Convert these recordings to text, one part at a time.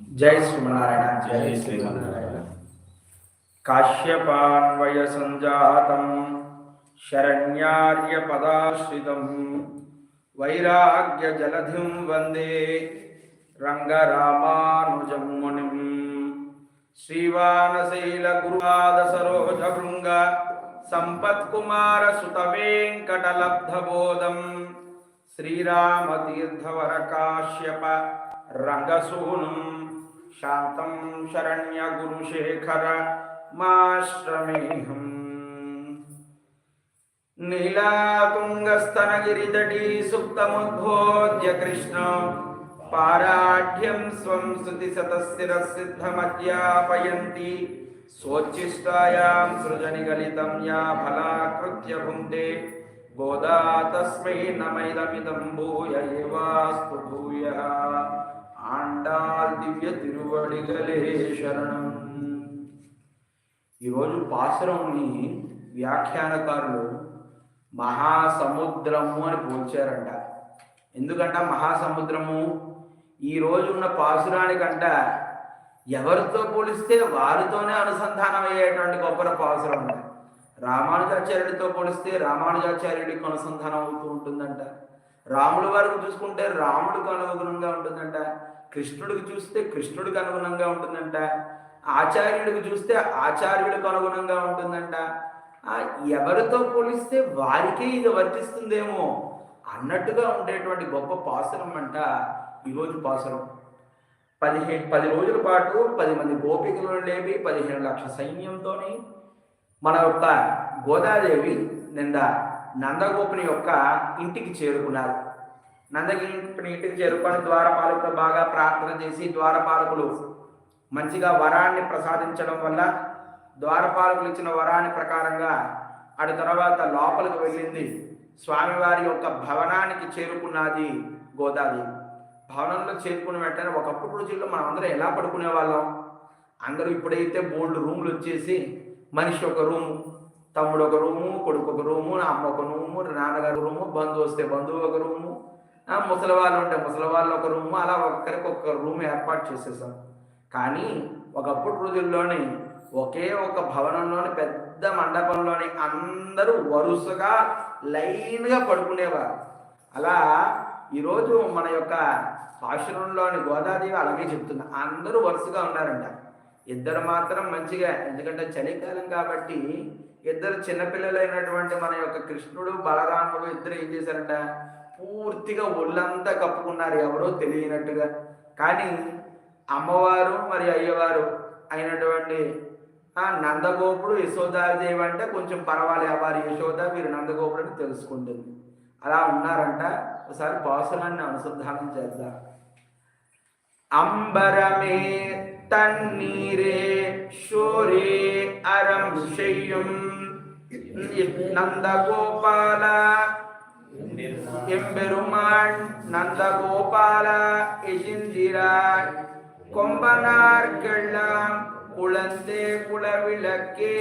జై శ్రీమన్నారాయణ జై శ్రీమన్నారాయణ. కాశ్యపాన్వయ సంజాతం శరణ్యార్య పదాశ్రితం వైరాగ్య జలధిం వందే రంగరామానుజం మునిం శ్రీవానశైల గురుపాద సరోజ భృంగ సంపత్కుమార సుత వెంకటలబ్ధబోధం శ్రీరామతీర్థవర కాశ్యప రంగసూనుం. శాంతం శరణ్య గురుశేఖర మాశ్రమేహం నీలాతుంగస్తనగిరిదటీ సుప్తముద్భోద్య కృష్ణ పారాఢ్యం స్వం శృతి స్తుతి సతస్థిరసిద్ధమధ్యాపయంతి స్వోచ్ఛిష్టాయాం సృజనిగలితం యా ఫలాకృత్య భుంక్తే గోదా తస్మై నమైదమిదం భూయ ఏవాస్తు భూయ ఆండాల్ దివ్య తిరువడిగలే శరణం. ఈరోజు పాసురంని వ్యాఖ్యానకారులు మహాసముద్రము అని పోల్చారంట. ఎందుకంట మహాసముద్రము? ఈ రోజు ఉన్న పాసురానికంట ఎవరితో పోలిస్తే వారితోనే అనుసంధానం అయ్యేటువంటి గొప్ప పాసురం రామానుజాచార్యుడితో పోలిస్తే రామానుజాచార్యుడికి అనుసంధానం అవుతూ ఉంటుందంట. రాముడి వారికి చూసుకుంటే రాముడికి అనుగుణంగా ఉంటుందంట. కృష్ణుడికి చూస్తే కృష్ణుడికి అనుగుణంగా ఉంటుందంట. ఆచార్యుడికి చూస్తే ఆచార్యుడికి అనుగుణంగా ఉంటుందంట. ఎవరితో పోలిస్తే వారికే ఇది వర్తిస్తుందేమో అన్నట్టుగా ఉండేటువంటి గొప్ప పాసురం అంట ఈరోజు పాసురం పదిహేను పది రోజుల పాటు పది మంది గోపికలను లేపి పదిహేను లక్షల సైన్యంతోని మన యొక్క గోదాదేవి నిండా నందగోపుని యొక్క ఇంటికి చేరుకున్నారు. నందగిరి ఇంటికి చేరుకొని ద్వారపాలకులు బాగా ప్రార్థన చేసి ద్వారపాలకులు మంచిగా వరాన్ని ప్రసాదించడం వల్ల ద్వారపాలకులు ఇచ్చిన వరాన్ని ప్రకారంగా అటు తర్వాత లోపలికి వెళ్ళింది. స్వామివారి యొక్క భవనానికి చేరుకున్నది గోదాదేవి భవనంలో చేరుకున్న వెంటనే ఒకప్పుడు రోజుల్లో మనం అందరం ఎలా పడుకునే వాళ్ళం? అందరూ ఇప్పుడైతే బోల్డ్ రూములు వచ్చేసి మనిషి ఒక రూము తమ్ముడు ఒక రూము కొడుకు ఒక రూము అమ్మ ఒక రూము నాన్నగారు రూము బంధువు వస్తే బంధువు ఒక రూము ముసలి వాళ్ళు ఉంటే ముసలి వాళ్ళు ఒక రూము అలా ఒక్కరికి ఒక రూమ్ ఏర్పాటు చేసేసాం. కానీ ఒకప్పుడు రోజుల్లోని ఒకే ఒక భవనంలోని పెద్ద మండపంలోని అందరూ వరుసగా లైన్గా పడుకునేవారు. అలా ఈరోజు మన యొక్క ఆశ్రమంలోని గోదాదేవి అలాగే చెప్తున్నా అందరూ వరుసగా ఉన్నారంట. ఇద్దరు మాత్రం మంచిగా ఎందుకంటే చలికాలం కాబట్టి ఇద్దరు చిన్నపిల్లలైనటువంటి మన యొక్క కృష్ణుడు బలరాముడు ఇద్దరు ఏం చేశారంట? పూర్తిగా ఒళ్ళంతా కప్పుకున్నారు ఎవరో తెలియనట్టుగా. కానీ అమ్మవారు మరి అయ్యవారు అయినటువంటి నందగోపుడు యశోదాదేవి అంటే కొంచెం పర్వాలేదు వారి యశోద వీరు నందగోపుడు అని తెలుసుకుంటుంది. అలా ఉన్నారంట. ఒకసారి పాసురాన్ని అనుసంధానం చేద్దాం. అంబరమే తన్నీరే షోరే అరం ചെയ്യും నందగోపాల எம்பெருமான் நந்தகோபால எஜிந்திராய் கொம்பனார்கெல்லாம் குழந்தே குலவிளக்கே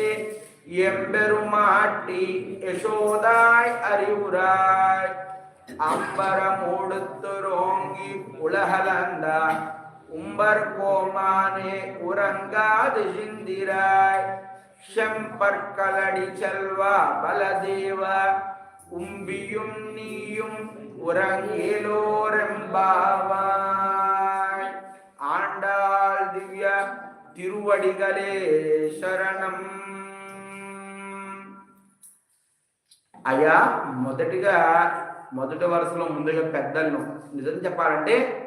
எம்பெருமாட்டி யசோதாய் அறிவுராய் அம்பரமூடுத்துரோங்கி உலகலந்த உம்பர் கோமானே உறங்காது சிந்திராய் செம்பற்களடி செல்வா பலதேவ உம்பியும் நீயும் உறங்கேலோரெம்பாவாய் ஆண்டாள் திவ்ய திருவடிகளே శరణం అయ్యా మొదటిగా మొదటి వరుసలో ముందుగా పెద్దలను నిజం చెప్పాలంటే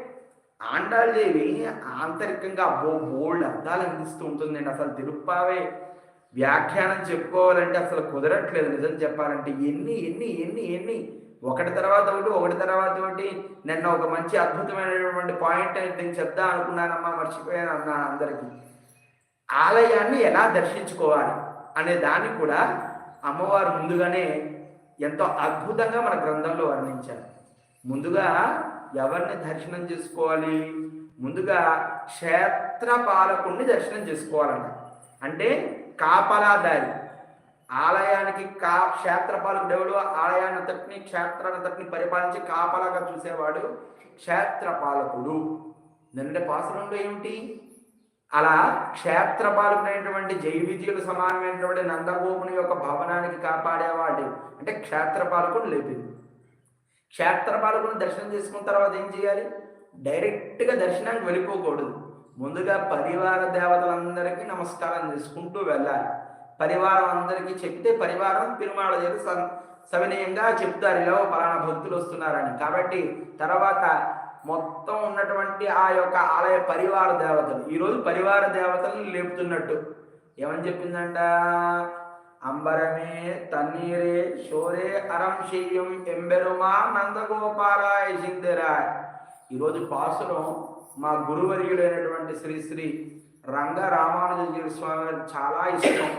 ఆండాళదేవి ఆంతరికంగా అబ్బో బోల్డ్ అర్థాలు అందిస్తూ ఉంటుందండి అసలు తిరుప్పావే వ్యాఖ్యానం చెప్పుకోవాలంటే అసలు కుదరట్లేదు నిజం చెప్పాలంటే. ఎన్ని ఎన్ని ఎన్ని ఎన్ని? ఒకటి తర్వాత ఒకటి ఒకటి తర్వాత ఒకటి. నిన్న ఒక మంచి అద్భుతమైనటువంటి పాయింట్ అయితే నేను చెప్దాం అనుకున్నానమ్మా మర్చిపోయాను అన్నాను అందరికీ. ఆలయాన్ని ఎలా దర్శించుకోవాలి అనే దాన్ని కూడా అమ్మవారు ముందుగానే ఎంతో అద్భుతంగా మన గ్రంథంలో వర్ణించారు. ముందుగా ఎవరిని దర్శనం చేసుకోవాలి? ముందుగా క్షేత్రపాలకుణ్ణి దర్శనం చేసుకోవాలంట. అంటే కాపలాదారి. ఆలయానికి కా క్షేత్రపాలకుడు ఎవడు ఆలయాన్ని అంతటిని పరిపాలించి కాపలాగా చూసేవాడు క్షేత్రపాలకుడు. నిన్నటి పాసనంలో ఏమిటి? అలా క్షేత్రపాలకుడైనటువంటి జై విజయులు సమానమైనటువంటి నందగోపుని యొక్క భవనానికి కాపాడేవాడు. అంటే క్షేత్రపాలకుడు లేపింది. క్షేత్రపాలకుని దర్శనం చేసుకున్న తర్వాత ఏం చేయాలి? డైరెక్ట్గా దర్శనానికి వెళ్ళిపోకూడదు. ముందుగా పరివార దేవతలందరికీ నమస్కారం చేసుకుంటూ వెళ్ళాలి. పరివారం అందరికీ చెప్తే పరివారం తిరుమల చేసి సవినయంగా చెప్తారు. ఇలా పలానా భక్తులు వస్తున్నారని. కాబట్టి తర్వాత మొత్తం ఉన్నటువంటి ఆ యొక్క ఆలయ పరివార దేవతలు. ఈరోజు పరివార దేవతలను లేపుతున్నట్టు. ఏమని చెప్పిందంట? అంబరమే తన్నీరే షోరే అరం చెయ్యం ఎంబెరుమా నందగోపారాయ సిందెరాయ్ ఈరోజు పాసురం మా గురువర్యుడైనటువంటి శ్రీ శ్రీ రంగ రామానుజగిరి స్వామి గారు చాలా ఇష్టం.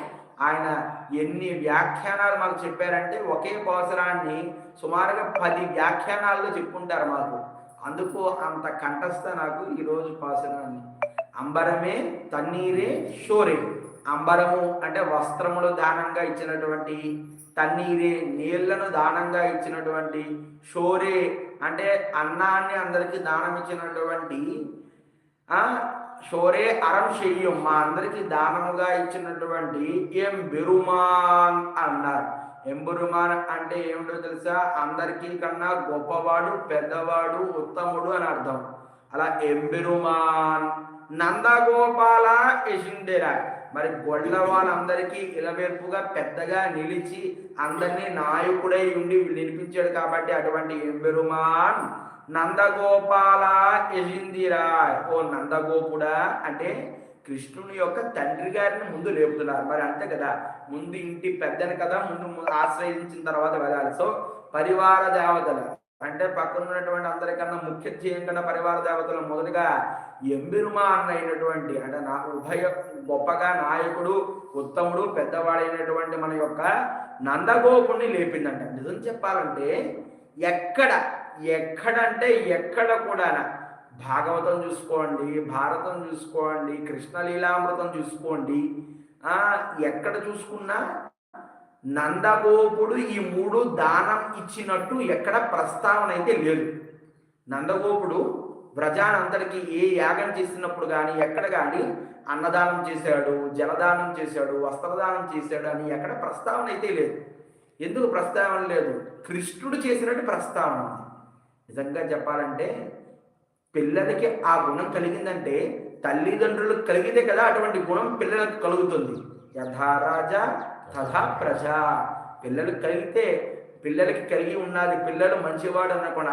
ఆయన ఎన్ని వ్యాఖ్యానాలు మాకు చెప్పారంటే ఒకే పోసరాన్ని సుమారుగా పది వ్యాఖ్యానాల్లో చెప్పుకుంటారు మాకు. అందుకు అంత కంఠస్థ నాకు ఈరోజు పోసరాన్ని. అంబరమే తన్నీరే షోరే. అంబరము అంటే వస్త్రములు దానంగా ఇచ్చినటువంటి తన్నీరే నీళ్ళను దానంగా ఇచ్చినటువంటి షోరే అంటే అన్నాన్ని అందరికీ దానం ఇచ్చినటువంటి షోరే అరం శయ్యం మా అందరికీ దానముగా ఇచ్చినటువంటి ఎం బెరుమాన్ అన్నారు. ఎంబురుమాన్ అంటే ఏమిటో తెలుసా? అందరికీ కన్నా గొప్పవాడు పెద్దవాడు ఉత్తముడు అని అర్థం. అలా ఎంబెరుమాన్ నందగోపాల యశిండెరా మరి గొడ్లవాళ్ళందరికీ వాళ్ళందరికీ పెద్దగా నిలిచి అందరినీ నాయకుడై ఉండి నిలిపించాడు కాబట్టి అటువంటి ఎంబెరుమాన్ నందగోపాల యశిందిరా ఓ నందగోపుడా అంటే కృష్ణుని యొక్క తండ్రి గారిని ముందు లేపుతున్నారు. మరి అంతే కదా ముందు ఇంటి పెద్దని కదా ముందు ఆశ్రయించిన తర్వాత వెళ్ళాలి. సో పరివార దేవతలు. అంటే పక్కన ఉన్నటువంటి అందరికన్నా ముఖ్య ధ్యేయం కన్నా పరివార దేవతలు మొదలుగా ఎంబిరుమా అన్నైనటువంటి అంటే నా ఉభయ గొప్పగా నాయకుడు ఉత్తముడు పెద్దవాడైనటువంటి మన యొక్క నందగోపుణ్ణి లేపిందంట. నిజం చెప్పాలంటే ఎక్కడ ఎక్కడంటే ఎక్కడ కూడా భాగవతం చూసుకోండి భారతం చూసుకోండి కృష్ణలీలామృతం చూసుకోండి ఎక్కడ చూసుకున్నా నందగోపుడు ఈ మూడు దానం ఇచ్చినట్టు ఎక్కడ ప్రస్తావన అయితే లేదు. నందగోపుడు ప్రజానందరికీ ఏ యాగం చేసినప్పుడు కానీ ఎక్కడ కానీ అన్నదానం చేశాడు జలదానం చేశాడు వస్త్రదానం చేశాడు అని ఎక్కడ ప్రస్తావన అయితే లేదు. ఎందుకు ప్రస్తావన లేదు? కృష్ణుడు చేసినట్టు ప్రస్తావన. నిజంగా చెప్పాలంటే పిల్లలకి ఆ గుణం కలిగిందంటే తల్లిదండ్రులకు కలిగితే కదా అటువంటి గుణం పిల్లలకు కలుగుతుంది. యథారాజా తథా ప్రజ. పిల్లలు కలిగితే పిల్లలకి కలిగి ఉన్నది పిల్లలు మంచివాడు అనుకోండి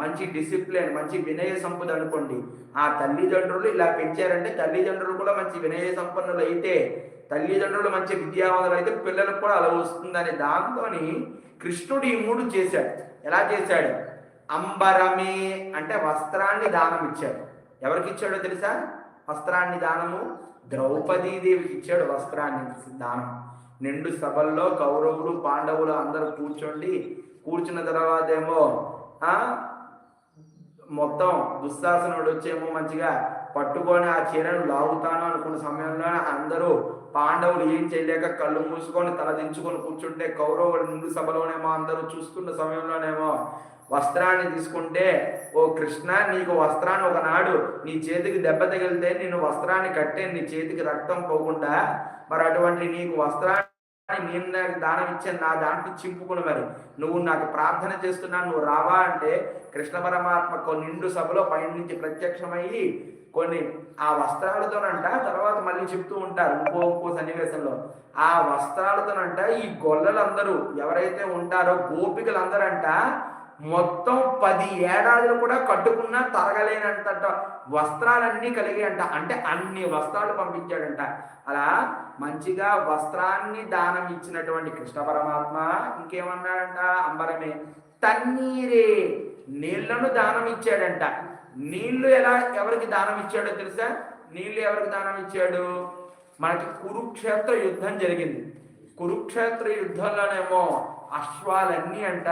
మంచి డిసిప్లిన్ మంచి వినయ సంపద అనుకోండి. ఆ తల్లిదండ్రులు ఇలా పెంచారంటే తల్లిదండ్రులు కూడా మంచి వినయ సంపన్నులు అయితే తల్లిదండ్రులు మంచి విద్యావంతులు అయితే పిల్లలకు కూడా అలా వస్తుందని దాంతోని కృష్ణుడు ఈ మూడు చేశాడు. ఎలా చేశాడు? అంబరమే అంటే వస్త్రాన్ని దానం ఇచ్చాడు. ఎవరికి ఇచ్చాడో తెలుసా? వస్త్రాన్ని దానము. ద్రౌపదీదేవికి ఇచ్చాడు వస్త్రాన్ని దానం. నిండు సభల్లో కౌరవులు పాండవులు అందరూ కూర్చోండి. కూర్చున్న తర్వాత ఏమో ఆ మొత్తం దుశ్శాసనుడు వచ్చేమో మంచిగా పట్టుకొని ఆ చీరను లాగుతాను అనుకున్న సమయంలో అందరూ పాండవులు ఏం చేయలేక కళ్ళు మూసుకొని తల దించుకొని కూర్చుంటే కౌరవుడు నిండు సభలోనేమో అందరూ చూస్తున్న సమయంలోనేమో వస్త్రాన్ని తీసుకుంటే ఓ కృష్ణ నీకు వస్త్రాన్ని ఒకనాడు నీ చేతికి దెబ్బ తగిలితే నేను వస్త్రాన్ని కట్టే నీ చేతికి రక్తం పోకుండా మరి అటువంటి నీకు వస్త్రాన్ని నేను నాకు దానం ఇచ్చాను నా దాంట్లో చింపుకున్నవారు నువ్వు నాకు ప్రార్థన చేస్తున్నాను నువ్వు రావా అంటే కృష్ణ పరమాత్మ కొన్ని నిండు సభలో పైనుంచి ప్రత్యక్షమయ్యి కొన్ని ఆ వస్త్రాలతోనంట తర్వాత మళ్ళీ చెప్తూ ఉంటారు ఇంకో ఇంకో సన్నివేశంలో. ఆ వస్త్రాలతోనంట ఈ గొల్లలందరూ ఎవరైతే ఉంటారో గోపికలందరంట మొత్తం పది ఏడాదులు కూడా కట్టుకున్నా తరగలేనంట వస్త్రాలన్నీ కలిగి అంట అంటే అన్ని వస్త్రాలు పంపించాడంట. అలా మంచిగా వస్త్రాన్ని దానం ఇచ్చినటువంటి కృష్ణ పరమాత్మ ఇంకేమన్నాడంట? అంబరమే తన్నీరే నీళ్ళను దానం ఇచ్చాడంట. నీళ్ళు ఎలా ఎవరికి దానం ఇచ్చాడో తెలుసా? నీళ్ళు ఎవరికి దానం ఇచ్చాడు? మనకి కురుక్షేత్ర యుద్ధం జరిగింది. కురుక్షేత్ర యుద్ధంలోనేమో అశ్వాలన్నీ అంట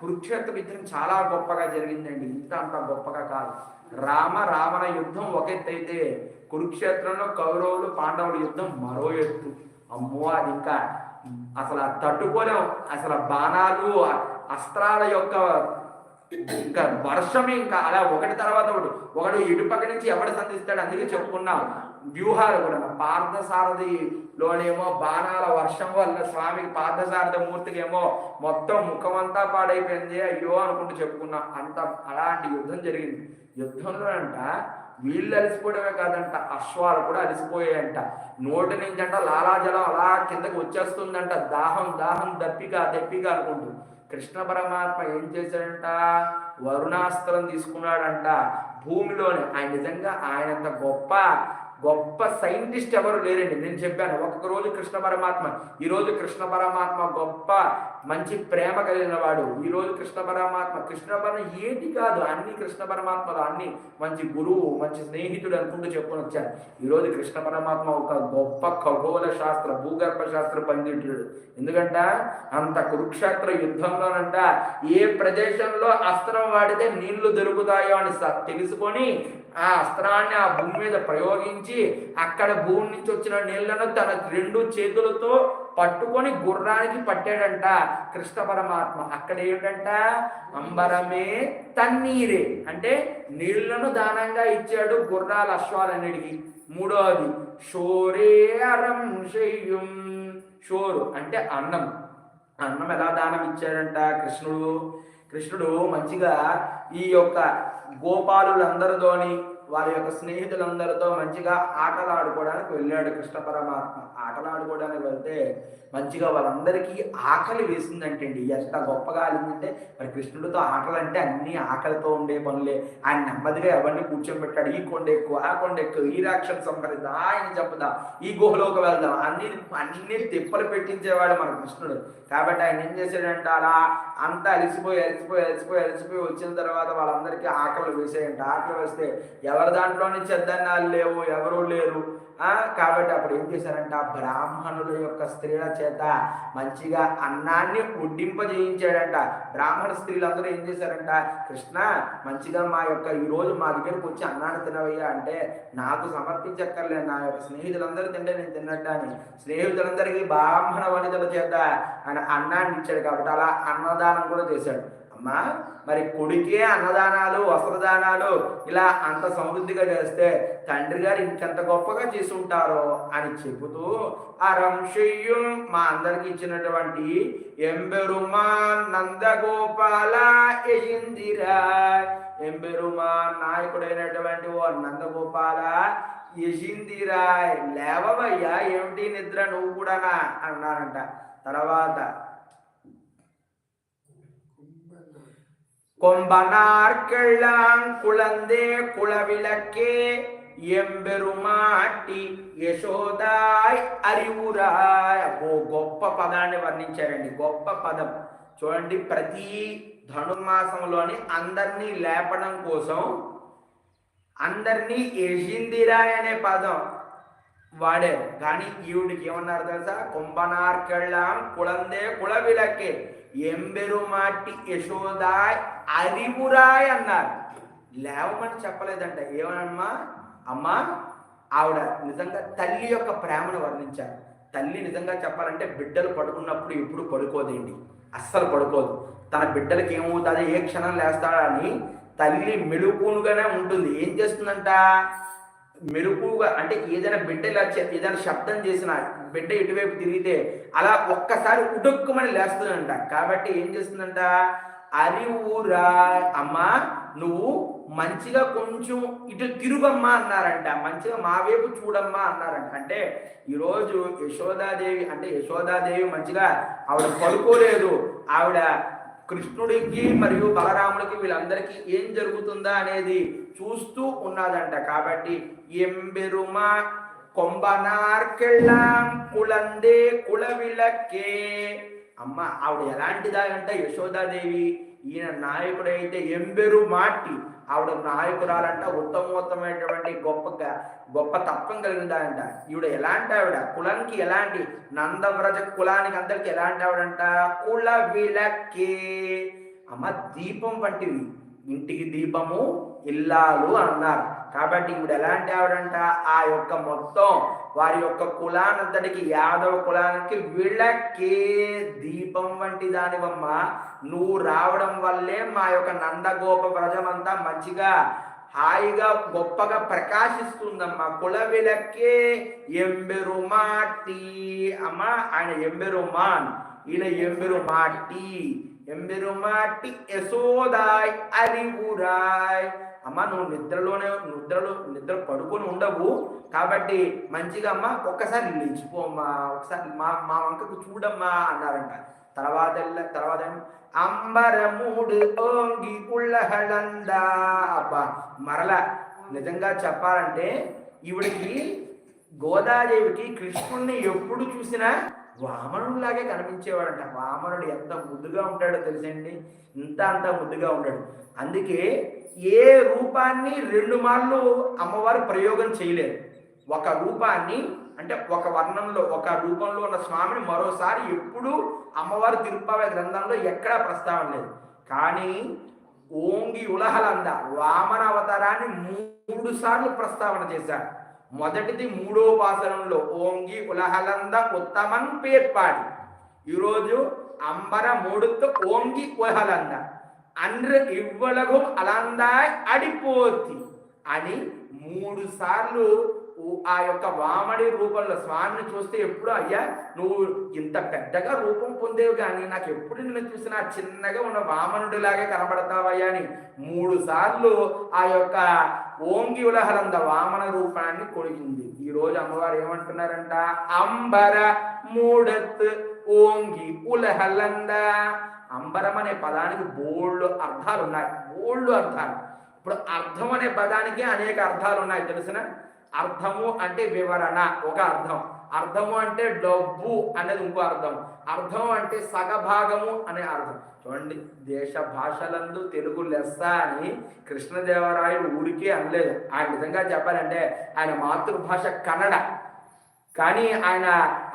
కురుక్షేత్ర యుద్ధం చాలా గొప్పగా జరిగిందండి. ఇంత అంత గొప్పగా కాదు. రామ రావణ యుద్ధం ఒక ఎత్తు అయితే కురుక్షేత్రంలో కౌరవులు పాండవుల యుద్ధం మరో ఎత్తు. అమ్మో అది ఇంకా అసలు ఆ తట్టుకోలేం. అసలు బాణాలు అస్త్రాల యొక్క ఇంకా వర్షం ఇంకా అలా ఒకటి తర్వాత ఒకటి. ఒకడు ఇటుపక్క నుంచి ఎవడు సంధిస్తాడు అందుకే చెప్పుకున్నాం. వ్యూహాలు కూడా. పార్థసారథి లోనేమో బాణాల వర్షం వల్ల స్వామికి పార్థసారథ మూర్తికి ఏమో మొత్తం ముఖమంతా పాడైపోయింది. అయ్యో అనుకుంటూ చెప్పుకున్నాం అంత అలాంటి యుద్ధం జరిగింది. యుద్ధంలో అంట వీళ్ళు అలసిపోవడమే కాదంట అశ్వాలు కూడా అలసిపోయాయంట. నోటి నుంచి అంట లాలాజలం అలా కిందకి వచ్చేస్తుందంట దాహం దాహం దప్పిక దప్పిక అనుకుంటూ. కృష్ణ పరమాత్మ ఏం చేశాడంట? వరుణాస్త్రం తీసుకున్నాడంట. భూమిలోని ఆయన నిజంగా ఆయనంత గొప్ప గొప్ప సైంటిస్ట్ ఎవరు లేరండి. నేను చెప్పాను ఒక్కొక్క రోజు కృష్ణ పరమాత్మ ఈ రోజు కృష్ణ పరమాత్మ గొప్ప మంచి ప్రేమ కలిగిన వాడు. ఈ రోజు కృష్ణ పరమాత్మ కృష్ణ పరమ ఏంటి కాదు అన్ని కృష్ణ పరమాత్మలు అన్ని మంచి గురువు మంచి స్నేహితుడు అనుకుంటూ చెప్పుకొని వచ్చాను. ఈ రోజు కృష్ణ పరమాత్మ ఒక గొప్ప ఖగోళ శాస్త్ర భూగర్భ శాస్త్ర పండితుడు. ఎందుకంట అంత కురుక్షేత్ర యుద్ధంలోనంట ఏ ప్రదేశంలో అస్త్రం వాడితే నీళ్ళు దొరుకుతాయో అని స- తెలుసుకొని ఆ అస్త్రాన్ని ఆ భూమి మీద ప్రయోగించి అక్కడ భూమి నుంచి వచ్చిన నీళ్ళను తన రెండు చేతులతో పట్టుకొని గుర్రానికి పట్టాడంట కృష్ణ పరమాత్మ. అక్కడ ఏమిటంట? అంబరమే తన్నీరే. అంటే నీళ్ళను దానంగా ఇచ్చాడు గుర్రాల అశ్వాలన్నిటికి. మూడవది షోరే అరం శయ్యం షోరు అంటే అన్నం. అన్నం ఎలా దానం ఇచ్చాడంట కృష్ణుడు? కృష్ణుడు మంచిగా ఈ యొక్క గోపాలులందరితోని వారి యొక్క స్నేహితులందరితో మంచిగా ఆటలు ఆడుకోవడానికి వెళ్ళాడు కృష్ణ పరమాత్మ. ఆటలు ఆడుకోవడానికి వెళ్తే మంచిగా వాళ్ళందరికీ ఆకలి వేసిందంటండి ఎంత గొప్పగా ఆలిందంటే మరి కృష్ణుడితో ఆటలు అంటే అన్ని ఆకలితో ఉండే పనులే. ఆయన నెమ్మదిగా ఎవరిని కూర్చోబెట్టాడు? ఈ కొండ ఎక్కువ ఆ కొండ ఎక్కువ ఈ రాక్షణ సంహరిద్దాం ఆయన చంపుదాం ఈ గుహలోకి వెళ్దాం అన్ని అన్ని తిప్పలు పెట్టించేవాడు మన కృష్ణుడు. కాబట్టి ఆయన ఏం చేశాడంటే అలా అంతా అలిసిపోయి అలిసిపోయి అలిసిపోయి అలిసిపోయి వచ్చిన తర్వాత వాళ్ళందరికీ ఆకలి వేసేయంట ఆకలి వేస్తే ఎవరి దాంట్లో నుంచి చెద్దన్నాలు లేవు ఎవరూ లేరు. కాబట్టి అప్పుడు ఏం చేశారంట? బ్రాహ్మణుల యొక్క స్త్రీల చేత మంచిగా అన్నాన్ని ఉడ్డింపజేయించాడంట. బ్రాహ్మణ స్త్రీలందరూ ఏం చేశారంట? కృష్ణ మంచిగా మా యొక్క ఈరోజు మా దగ్గరకు వచ్చి అన్నాన్ని తినవయ్యా అంటే నాకు సమర్పించక్కర్లేదు నా యొక్క స్నేహితులందరూ తింటే నేను తిన్నట్టు అని. స్నేహితులందరికీ బ్రాహ్మణ వనితల చేత ఆయన అన్నాన్ని ఇచ్చాడు కాబట్టి అలా అన్నదానం కూడా చేశాడు. అమ్మా మరి కొడుకే అన్నదానాలు వస్త్రదానాలు ఇలా అంత సమృద్ధిగా చేస్తే తండ్రి గారు ఇంకెంత గొప్పగా చేసి ఉంటారో అని చెబుతూ ఆ రంశయ్యం మా అందరికి ఇచ్చినటువంటి ఎంబెరుమాన్ నందగోపాల ఎయిందిరా. ఎంబెరుమాన్ నాయకుడైనటువంటి ఓ నందగోపాల యజిందిరాయ్ లేవవయ్యా ఏమిటి నిద్ర నువ్వు కూడానా? అన్నారంట. తర్వాత கொம்பனார்கெல்லாம் குழந்தே குளவிளக்கே ఎంబెరుమాటి యశోదాయ్ అరివురాయ్ ఓ గొప్ప పదాన్ని వర్ణించారండి గొప్ప పదం చూడండి ప్రతి ధనుర్మాసంలోని అందరినీ లేపడం కోసం అందరినీ యజిందిరాయ్ అనే పదం వాడారు కానీ ఈవిడికి ఏమన్నారు తెలుసా కుంభనార్కెళ్ళాం కుళందే కుళవిలకే ఎంబెరుమాటి యశోదాయ్ అరివురాయ్ అన్నారు. లేవమని చెప్పలేదంట. ఏమనమ్మా? అమ్మా ఆవిడ నిజంగా తల్లి యొక్క ప్రేమను వర్ణించారు. తల్లి నిజంగా చెప్పాలంటే బిడ్డలు పడుకున్నప్పుడు ఎప్పుడు పడుకోదండి అస్సలు పడుకోదు. తన బిడ్డలకి ఏమవుతుంది? ఏ క్షణం లేస్తాడా అని తల్లి మెలుకునుగానే ఉంటుంది. ఏం చేస్తుందంట? మెరుపుగా అంటే ఏదైనా బిడ్డ ఇలా ఏదైనా శబ్దం చేసిన బిడ్డ ఇటువైపు తిరిగితే అలా ఒక్కసారి ఉడుక్కుమని లేస్తుందంట. కాబట్టి ఏం చేస్తుందంట? అరివురా అమ్మా నువ్వు మంచిగా కొంచెం ఇటు తిరుగమ్మా అన్నారంట. మంచిగా మా వైపు చూడమ్మా అన్నారంట. అంటే ఈరోజు యశోదాదేవి అంటే యశోదాదేవి మంచిగా ఆవిడ పడుకోలేదు. ఆవిడ కృష్ణుడికి మరియు బలరాముడికి వీళ్ళందరికీ ఏం జరుగుతుందా అనేది చూస్తూ ఉన్నదంట కాబట్టి ఎంబెరుమా కొంబనార్కెళ్ళాం కులందే కులవిలకే. అమ్మ ఆవిడ ఎలాంటిదా అంటే యశోదాదేవి? ఈయన నాయకుడైతే ఎంబెరు మాటి ఆవిడ నాయకురాలంట ఉత్తమోత్తమైనటువంటి గొప్ప గొప్ప తత్వం కలిగిందంట ఈవిడ ఎలాంటి ఆవిడ? కులానికి ఎలాంటి? నందవ్రజ కులానికి అందరికి ఎలాంటి ఆవిడంట? కుల విలకే అమ్మ దీపం వంటివి. ఇంటికి దీపము ఇల్లాలు అన్నారు. కాబట్టి ఇప్పుడు ఎలాంటి ఆవిడంట? ఆ యొక్క మొత్తం వారి యొక్క కులానంతటికి యాదవ కులానికి వీళ్ళకే దీపం వంటి దానివమ్మ. నువ్వు రావడం వల్లే మా యొక్క నందగోప ప్రజమంతా మంచిగా హాయిగా గొప్పగా ప్రకాశిస్తుందమ్మా. కుల విలకే ఎంబెరుమాటి అమ్మా ఆయన ఎంబెరుమాన్ ఈయన ఎంబెరుమాటి ఎంబెరుమాటి యశోదాయ్ అరివురాయ్ అమ్మ నువ్వు నిద్రలోనే నిద్రలో నిద్ర పడుకొని ఉండవు. కాబట్టి మంచిగా అమ్మ ఒక్కసారి లేచిపోమ్మా ఒకసారి మా మా వంకకు చూడమ్మా అన్నారంట. తర్వాత తర్వాత అంబరమూడు అంబరముడు ఓంగి అబ్బా మరల నిజంగా చెప్పాలంటే ఈవిడికి గోదాదేవికి కృష్ణుణ్ణి ఎప్పుడు చూసినా వామనుడిలాగే కనిపించేవాడంట. వామనుడు ఎంత ముద్దుగా ఉంటాడో తెలుసండి? ఇంత అంత ముద్దుగా ఉంటాడు అందుకే ఏ రూపాన్ని రెండు మార్లు అమ్మవారు ప్రయోగం చేయలేదు. ఒక రూపాన్ని అంటే ఒక వర్ణంలో ఒక రూపంలో ఉన్న స్వామిని మరోసారి ఎప్పుడూ అమ్మవారు తిరుపవ గ్రంథంలో ఎక్కడా ప్రస్తావన లేదు. కానీ ఓంగి ఉలహలంద వామన అవతారాన్ని మూడు సార్లు ప్రస్తావన చేశారు. మొదటిది మూడో పాసనంలో ఓంగి ఉలహలంద ఉత్తమన్ పేర్పాడి. ఈరోజు అంబర మూడుతో ఓంగి ఉలహలంద అన్రు ఇవ్వలగు అలందాయ్ అడిపోతి అని మూడు సార్లు ఆ యొక్క వామడి రూపంలో స్వామిని చూస్తే ఎప్పుడు అయ్యా నువ్వు ఇంత పెద్దగా రూపం పొందేవు కానీ నాకు ఎప్పుడు నిన్ను చూసినా చిన్నగా ఉన్న వామనుడిలాగే కనబడతావయ్యా అని మూడు సార్లు ఆ యొక్క ఓంగి ఉలహలంద వామన రూపాన్ని కొడిగింది ఈ రోజు అమ్మవారు ఏమంటున్నారంట? అంబర మూడత్ ఓంగి ఉలహలంద. అంబరం అనే పదానికి బోల్డ్ అర్థాలు ఉన్నాయి బోల్డ్ అర్థాలు. ఇప్పుడు అర్థం అనే పదానికి అనేక అర్థాలు ఉన్నాయి తెలిసిన? అర్థము అంటే వివరణ ఒక అర్థం. అర్థము అంటే డబ్బు అనేది ఇంకో అర్థం. అర్థం అంటే సగభాగము అనే అర్థం. చూడండి దేశ భాషలందు తెలుగు లెస్స అని కృష్ణదేవరాయలు ఊరికే అనలేదు. ఆయన నిజంగా చెప్పాలంటే ఆయన మాతృభాష కన్నడ. కానీ ఆయన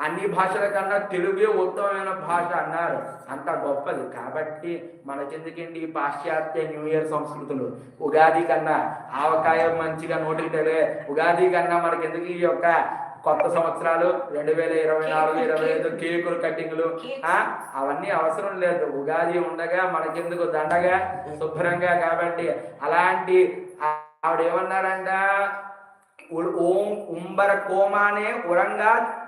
అన్ని భాషల కన్నా తెలుగే ఉత్తమమైన భాష అన్నారు. అంత గొప్పది. కాబట్టి మనకెందుకండి ఈ పాశ్చాత్య న్యూ ఇయర్ సంస్కృతులు? ఉగాది కన్నా ఆవకాయ మంచిగా నోటికి తెలియ ఉగాది కన్నా మనకెందుకు ఈ యొక్క కొత్త సంవత్సరాలు? రెండు వేల ఇరవై నాలుగు ఇరవై ఐదు కేకులు. కట్టింగ్లు. ఆ, అవన్నీ అవసరం లేదు. ఉగాది ఉండగా మనకెందుకు దండగా? శుభ్రంగా కాబట్టి అలాంటి ఆవిడ ఏమన్నారంట ఉ- ఓం ఉంబర కోమానే ఉరంగా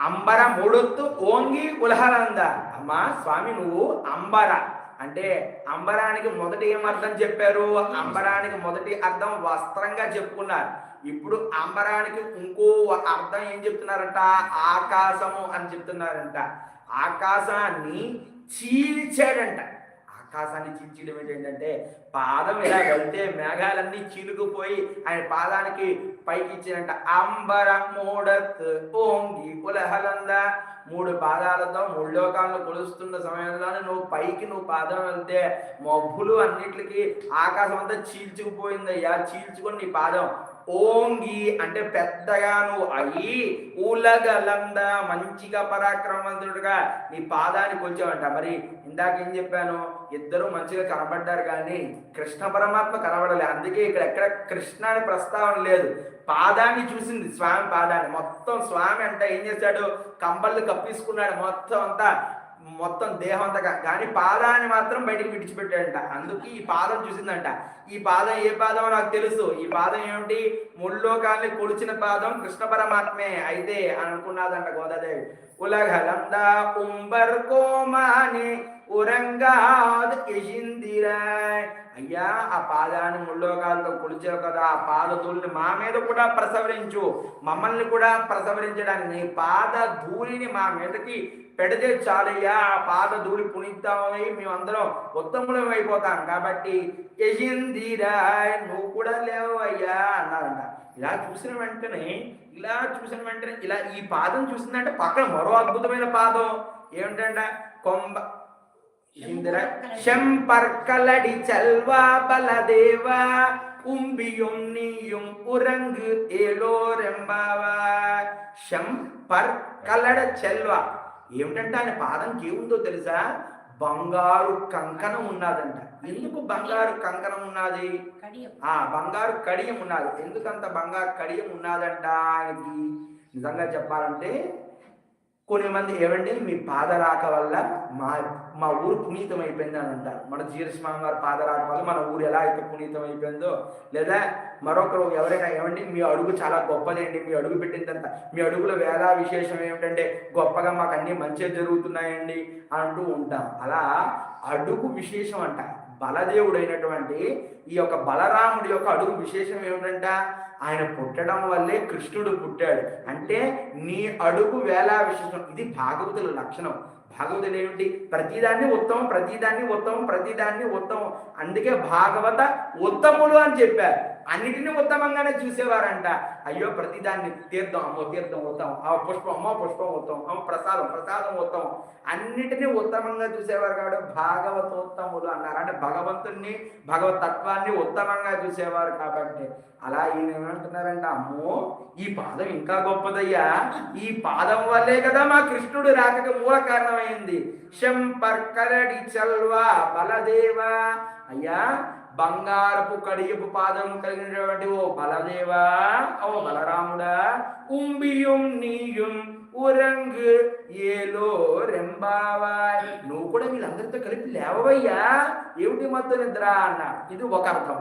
అంబర ముడుత్తు ఓంగి ఉలహలంద. అమ్మా స్వామి నువ్వు అంబర. అంటే అంబరానికి మొదటి ఏం అర్థం చెప్పారు? అంబరానికి మొదటి అర్థం వస్త్రంగా చెప్పుకున్నారు. ఇప్పుడు అంబరానికి ఇంకో అర్థం ఏం చెప్తున్నారంట? ఆకాశము అని చెప్తున్నారంట. ఆకాశాన్ని చీల్చాడంట. ఆకాశాన్ని చీల్చడం ఏంటంటే పాదం ఇలా వెళ్తే మేఘాలన్నీ చీలుకుపోయి ఆయన పాదానికి పైకి ఇచ్చినట్ట అంబర మూడత్ ఓంగి కులహలంద మూడు పాదాలతో మూడు లోకాలను కొలుస్తున్న సమయంలోనే నువ్వు పైకి నువ్వు పాదం వెళ్తే మబ్బులు అన్నిటికి ఆకాశం అంతా చీల్చుకుపోయిందయ్యా చీల్చుకొని నీ పాదం ఓంగి అంటే పెద్దగాను నువ్వు అయ్యి ఊలగలంద మంచిగా పరాక్రమవంతుడుగా నీ పాదానికి వచ్చావంట. మరి ఇందాక ఏం చెప్పాను? ఇద్దరు మంచిగా కనబడ్డారు కానీ కృష్ణ పరమాత్మ కనబడలే. అందుకే ఇక్కడ ఎక్కడ కృష్ణ అని ప్రస్తావన లేదు. పాదాన్ని చూసింది స్వామి పాదాన్ని. మొత్తం స్వామి అంటే ఏం చేశాడు? కంబళ్ళు కప్పించుకున్నాడు మొత్తం అంతా మొత్తం దేహం అంతా కానీ పాదాన్ని మాత్రం బయటికి విడిచిపెట్టాడంట. అందుకే ఈ పాదం చూసిందంట. ఈ పాదం ఏ పాదమో నాకు తెలుసు. ఈ పాదం ఏమిటి? ముల్లోకాల్ని కొలిచిన పాదం కృష్ణ పరమాత్మే. అయితే అని అనుకున్నదంట గోదాదేవి. ఉలగలందా ఉంబర్ కోమాని ఉరంగాద్ ఇషిందిరాయ్ అయ్యా ఆ పాదాన్ని ముళ్ళోకాలతో కొలిచావు కదా ఆ పాదధూళిని మా మీద కూడా ప్రసవరించు. మమ్మల్ని కూడా ప్రసవరించడానికి నీ పాద ధూళిని మా మీదకి పెడితే చాలయ్యా. ఆ పాద ధూళి పునీతమై మేమందరం ఉత్తములం అయిపోతాం కాబట్టి యజిందిరాయ్ నువ్వు కూడా లేవు అయ్యా అన్నారంట. ఇలా చూసిన వెంటనే ఇలా చూసిన వెంటనే ఇలా ఈ పాదం చూసిందంటే పక్కన మరో అద్భుతమైన పాదం. ఏమిటంట? కొంబ ఇంద్ర ಶಂಪರ್ಕಲಡಿ ಚಲ್ವಾ ಬಲದೇವ உம்பியும் நீயும் உறங்கு ఏలోరెంబావా షంపర్ కల్లడ చెల్వా ఏమిటంటే ఆయన పాదం ఏముందో తెలుసా బంగారు కంకణం ఉన్నదంట ఎందుకు బంగారు కంకణం ఉన్నది ఆ బంగారు కడియం ఉన్నది ఎందుకంత బంగారు కడియం ఉన్నదంట ఆయనకి నిజంగా చెప్పాలంటే కొన్ని మంది ఏమండి మీ పాదరాక వల్ల మా మా ఊరు పునీతం అయిపోయింది అని అంటారు. మన జీరస్వామి వారి పాదరాక వల్ల మన ఊరు ఎలా అయితే పునీతం అయిపోయిందో లేదా మరొకరు ఎవరైనా ఏమండి మీ అడుగు చాలా గొప్పదండి మీ అడుగు పెట్టిన తర్వాత మీ అడుగుల వేళ విశేషం ఏమిటంటే గొప్పగా మాకు అన్ని మంచిగా జరుగుతున్నాయండి అంటూ ఉంటాం. అలా అడుగు విశేషం అంట. బలదేవుడైనటువంటి ఈ యొక్క బలరాముడి యొక్క అడుగు విశేషం ఏమిటంట? ఆయన పుట్టడం వల్లే కృష్ణుడు పుట్టాడు. అంటే నీ అడుగు వేలా విశేషం ఇది భాగవతుల లక్షణం. భాగవతులు ఏమిటి? ప్రతిదాన్ని ఉత్తమం ప్రతిదాన్ని ఉత్తమం ప్రతిదాన్ని ఉత్తమం. అందుకే భాగవత ఉత్తములు అని చెప్పారు. అన్నిటిని ఉత్తమంగానే చూసేవారంట. అయ్యో ప్రతిదాన్ని తీర్థం అమ్మో తీర్థం ఉత్తమం ఆ పుష్పం అమ్మో పుష్పం ఉత్తమం అమ్మ ప్రసాదం ప్రసాదం ఉత్తమం అన్నిటినీ ఉత్తమంగా చూసేవారు కాబట్టి భాగవతోత్తములు అన్నారు. అంటే భగవంతుణ్ణి భగవత్ తత్వాన్ని ఉత్తమంగా చూసేవారు కాబట్టి. అలా ఈయన ఏమంటున్నారంటే అమ్మో ఈ పాదం ఇంకా గొప్పదయ్యా. ఈ పాదం వల్లే కదా మా కృష్ణుడు రాకక మూల కారణమైంది. శంపర్కరడి చల్వా బలదేవా. అయ్యా బంగారపు కడియపు పాదం కలిగినటువంటి ఓ బలదేవా ఓ బలరాముడా ఉంబియుం నీయుం ఉరంగ్ ఏలో రెంబావా నువ్వు కూడా వీళ్ళందరితో కలిపి లేవవయ్యా ఏమిటి మత్తు నిద్ర అన్నాడు ఇది ఒక అర్థం.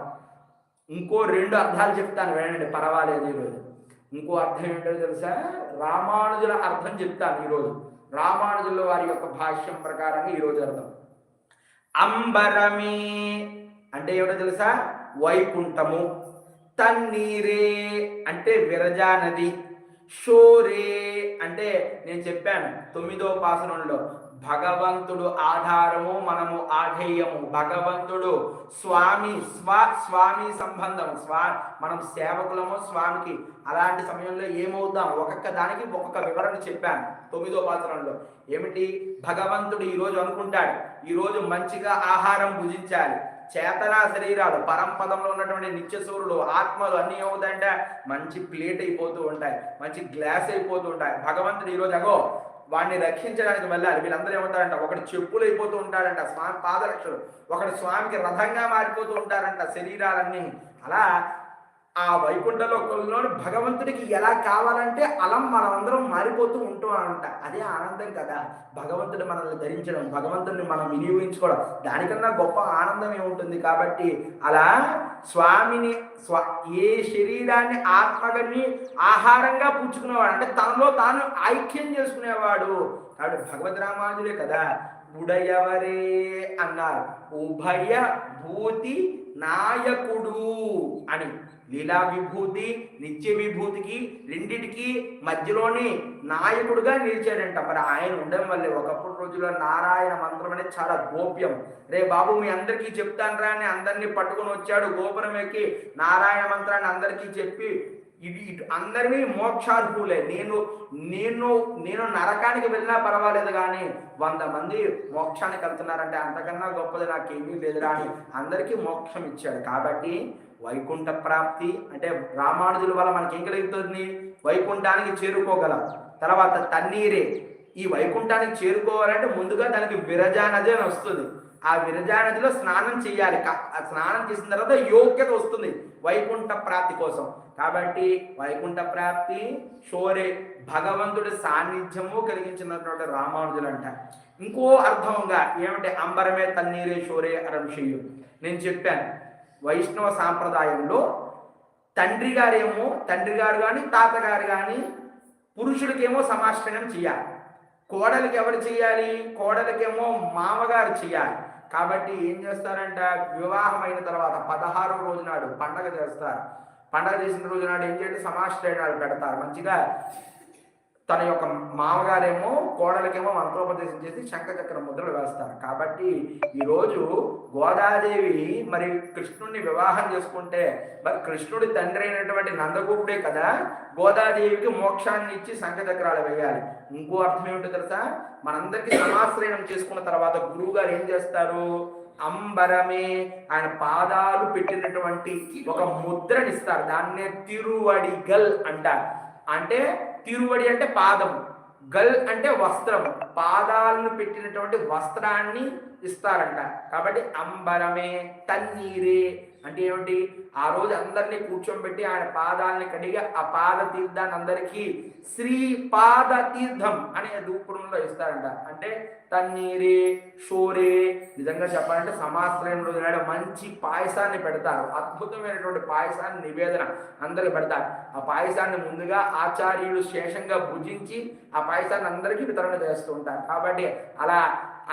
ఇంకో రెండు అర్థాలు చెప్తాను వినండి పర్వాలేదు ఈరోజు ఇంకో అర్థం ఏంటో తెలుసా? రామానుజుల అర్థం చెప్తాను ఈరోజు రామానుజుల వారి యొక్క భాష్యం ప్రకారంగా ఈరోజు అర్థం. అంబరమే అంటే ఏమిటో తెలుసా? వైకుంఠము. తన్నీరే అంటే విరజా నది. షోరే అంటే నేను చెప్పాను తొమ్మిదో పాసనంలో. భగవంతుడు ఆధారము మనము ఆధేయము. భగవంతుడు స్వామి స్వ స్వామి సంబంధం. స్వా మనం సేవకులము స్వామికి. అలాంటి సమయంలో ఏమవుతాం? ఒక్కొక్క దానికి ఒక్కొక్క వివరణ చెప్పాను తొమ్మిదో పాత్రంలో ఏమిటి? భగవంతుడు ఈరోజు అనుకుంటాడు ఈరోజు మంచిగా ఆహారం భుజించాలి. చేతన శరీరాలు పరంపదంలో ఉన్నటువంటి నిత్య సూర్యుడు ఆత్మలు అన్నీ ఏమవుతాయంటే మంచి ప్లేట్ అయిపోతూ ఉంటాయి మంచి గ్లాస్ అయిపోతూ ఉంటాయి. భగవంతుడు ఈరోజు అగో వాడిని రక్షించడానికి వెళ్ళాలి. వీళ్ళందరూ ఏమవుతారంట ఒకటి చెప్పులు అయిపోతూ ఉంటారంట స్వామి పాదరక్షలు ఒకటి స్వామికి రథంగా మారిపోతూ ఉంటారంట శరీరాలన్నీ. అలా ఆ వైకుంఠలో భగవంతుడికి ఎలా కావాలంటే అలా మనమందరం మారిపోతూ ఉంటాం అంట అదే ఆనందం కదా. భగవంతుడు మనల్ని ధరించడం భగవంతుడిని మనం వినియోగించుకోవడం దానికన్నా గొప్ప ఆనందం ఏముంటుంది కాబట్టి అలా స్వామిని స్వ ఏ శరీరాన్ని ఆత్మగని ఆహారంగా పుచ్చుకునేవాడు అంటే తనలో తాను ఐక్యం చేసుకునేవాడు. కాబట్టి భగవద్ రామానుజులే కదా ఉడయవరే అన్నారు. ఉభయ భూతి నాయకుడు అని. లీలా విభూతి నిత్య విభూతికి రెండిటికి మధ్యలోని నాయకుడుగా నిలిచాడంట. మరి ఆయన ఉండడం వల్లే ఒకప్పుడు రోజుల్లో నారాయణ మంత్రం అనేది చాలా గోప్యం. రే బాబు మీ అందరికీ చెప్తాను రా అని అందరినీ పట్టుకొని వచ్చాడు. గోపురం ఎక్కి నారాయణ మంత్రాన్ని అందరికీ చెప్పి ఇది ఇటు అందరినీ మోక్షార్హులే. నేను నేను నేను నరకానికి వెళ్ళినా పర్వాలేదు కానీ వంద మంది మోక్షానికి వెళ్తున్నారంటే అంతకన్నా గొప్పది నాకేమీ లేదురా అని అందరికీ మోక్షం ఇచ్చాడు. కాబట్టి వైకుంఠ ప్రాప్తి అంటే రామానుజుల వల్ల మనకి ఏం కలుగుతుంది? వైకుంఠానికి చేరుకోగలం. తర్వాత తన్నీరే. ఈ వైకుంఠానికి చేరుకోవాలంటే ముందుగా దానికి విరజానది అని వస్తుంది. ఆ విరజానదిలో స్నానం చేయాలి. ఆ స్నానం చేసిన తర్వాత యోగ్యత వస్తుంది వైకుంఠ ప్రాప్తి కోసం. కాబట్టి వైకుంఠ ప్రాప్తి షోరే భగవంతుడి సాన్నిధ్యము కలిగించినటువంటి రామానుజులు అంట ఇంకో అర్థంగా ఏమంటే? అంబరమే తన్నీరే షోరే అరంశయ్యు నేను చెప్పాను. వైష్ణవ సాంప్రదాయంలో తండ్రి గారేమో తండ్రి గారు కానీ తాతగారు కానీ పురుషుడికేమో సమాశ్రయం చేయాలి. కోడలికి ఎవరు చేయాలి? కోడలికేమో మామగారు చేయాలి. కాబట్టి ఏం చేస్తారంట? వివాహమైన తర్వాత పదహారో రోజు నాడు పండగ చేస్తారు. పండగ చేసిన రోజు నాడు ఏం చేయండి సమాశ్రయణాలు పెడతారు. మంచిగా తన యొక్క మామగారేమో కోడలకేమో మంత్రోపదేశం చేసి శంఖచక్ర ముద్రలు వేస్తారు. కాబట్టి ఈరోజు గోదాదేవి మరి కృష్ణుడిని వివాహం చేసుకుంటే మరి కృష్ణుడి తండ్రి అయినటువంటి నందగోపుడే కదా గోదాదేవికి మోక్షాన్ని ఇచ్చి శంఖచక్రాలు వేయాలి. ఇంకో అర్థం ఏమిటో తెలుసా? మనందరికీ సమాశ్రయణం చేసుకున్న తర్వాత గురువు గారు ఏం చేస్తారు? అంబరమే ఆయన పాదాలు పెట్టినటువంటి ఒక ముద్రనిస్తారు దాన్నే తిరువడిగల్ అంటారు. అంటే తిరువడి అంటే పాదం గల్ అంటే వస్త్రం పాదాలను పెట్టినటువంటి వస్త్రాన్ని ఇస్తారంట. కాబట్టి అంబరమే తన్నీరే అంటే ఏమిటి ఆ రోజు అందరినీ కూర్చోబెట్టి ఆయన పాదాలని కడిగి ఆ పాద తీర్థాన్ని అందరికీ శ్రీ పాద తీర్థం అనే రూపంలో ఇస్తారంట. అంటే తన్నీరే షోరే నిజంగా చెప్పాలంటే సమాశ్రయం రోజు నాడు మంచి పాయసాన్ని పెడతారు. అద్భుతమైనటువంటి పాయసాన్ని నివేదన అందరికి పెడతారు. ఆ పాయసాన్ని ముందుగా ఆచార్యులు శేషంగా భుజించి ఆ పాయసాన్ని అందరికీ వితరణ చేస్తూ ఉంటారు. కాబట్టి అలా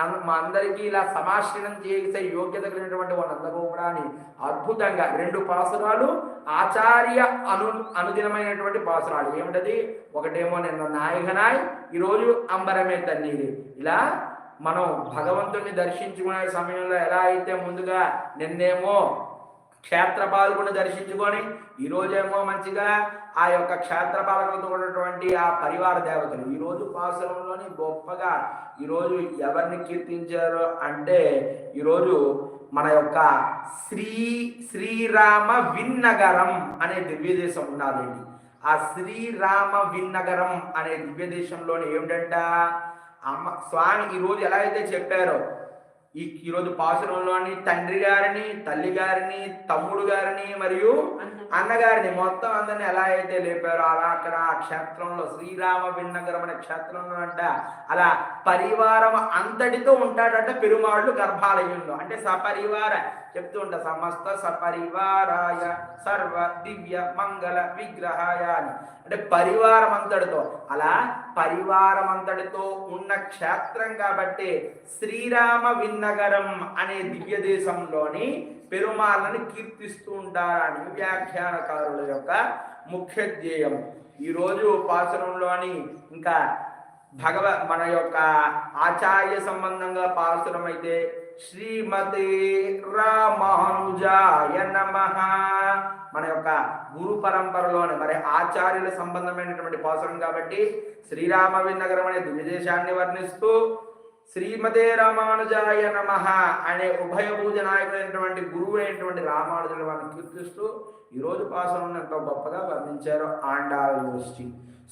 మా అందరికీ ఇలా సమాశ్రయం చేసే యోగ్యత కలిగినటువంటి వాళ్ళందరూ కూడా అని అద్భుతంగా రెండు పాసురాలు ఆచార్య అను అనుదినమైనటువంటి పాసురాలు. ఏమిటది? ఒకటేమో నిన్న నాయకనాయ్ ఈరోజు అంబరమే తన్నీరు. ఇలా మనం భగవంతుడిని దర్శించుకునే సమయంలో ఎలా అయితే ముందుగా నిన్నేమో క్షేత్రపాలకుని దర్శించుకొని ఈరోజేమో మంచిగా ఆ యొక్క క్షేత్రపాలకులతో ఉన్నటువంటి ఆ పరివార దేవతలు. ఈరోజు పాసురంలోని గొప్పగా ఈరోజు ఎవరిని కీర్తించారు అంటే ఈరోజు మన యొక్క శ్రీ శ్రీరామ విన్నగరం అనే దివ్యదేశం ఉన్నదండి ఆ శ్రీరామ విన్నగరం అనే దివ్యదేశంలోని ఏమిటంట? అమ్మ స్వామి ఈరోజు ఎలా అయితే చెప్పారో ఈ ఈరోజు పాసురంలోని తండ్రి గారిని తల్లి గారిని తమ్ముడు గారిని మరియు అన్నగారిని మొత్తం అందరిని ఎలా అయితే లేపారో అలా అక్కడ ఆ క్షేత్రంలో శ్రీరామ విన్నగరం అనే క్షేత్రంలో అంట అలా పరివారం అంతటితో ఉంటాడంట పెరుమాళ్ళు గర్భాలయంలో. అంటే సపరివార చెప్తూ ఉంటా సమస్త సపరివారాయ సర్వ దివ్య మంగళ విగ్రహాయ అని. అంటే పరివారం అంతటితో అలా పరివారం అంతటితో ఉన్న క్షేత్రం కాబట్టి శ్రీరామ విన్నగరం అనే దివ్య దేశంలోని పెరుమాళ్ళని కీర్తిస్తూ ఉంటారని వ్యాఖ్యానకారుల యొక్క ముఖ్య ధ్యేయం. ఈరోజు పాసురంలోని ఇంకా భగవ మన యొక్క ఆచార్య సంబంధంగా పాసురం అయితే శ్రీమతి రామానుజాయ నమ. మన యొక్క గురు పరంపరలోని మరి ఆచార్యుల సంబంధమైనటువంటి పాసురం కాబట్టి శ్రీరామ విన్నగరం అనే దుర్విదేశాన్ని వర్ణిస్తూ శ్రీమతే రామానుజాయ నమ అనే ఉభయ పూజ నాయకుడైనటువంటి గురువు అయినటువంటి రామానుజుల వారిని కీర్తిస్తూ ఈరోజు పాసనం ఎంతో గొప్పగా వర్ణించారు ఆండాల యూనివర్సిటీ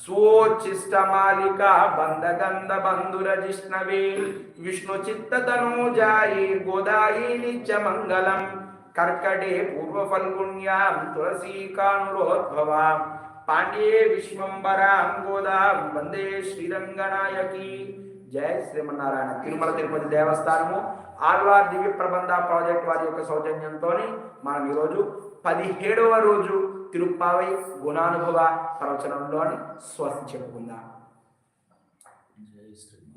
స్వోచిష్టమాలిక బంధగంధ బంధుర జిష్ణవే విష్ణు చిత్తతనూజాయి గోదాయి నిత్య మంగళం కర్కటే పూర్వ ఫల్గుణ్యాం తులసీకానురోద్భవాం. పాండే విశ్వంబరాం గోదాం. వందే శ్రీరంగనాయకి. జయ శ్రీమన్నారాయణ. తిరుమల తిరుపతి దేవస్థానము ఆళ్వార్ దివ్య ప్రబంధ ప్రాజెక్ట్ వారి యొక్క సౌజన్యంతో మనం ఈరోజు పదిహేడవ రోజు తిరుప్పావై గుణానుభవ ప్రవచనంలోని స్వస్తి చెప్పుకుందాం.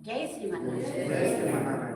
జై శ్రీమన్నారాయణ.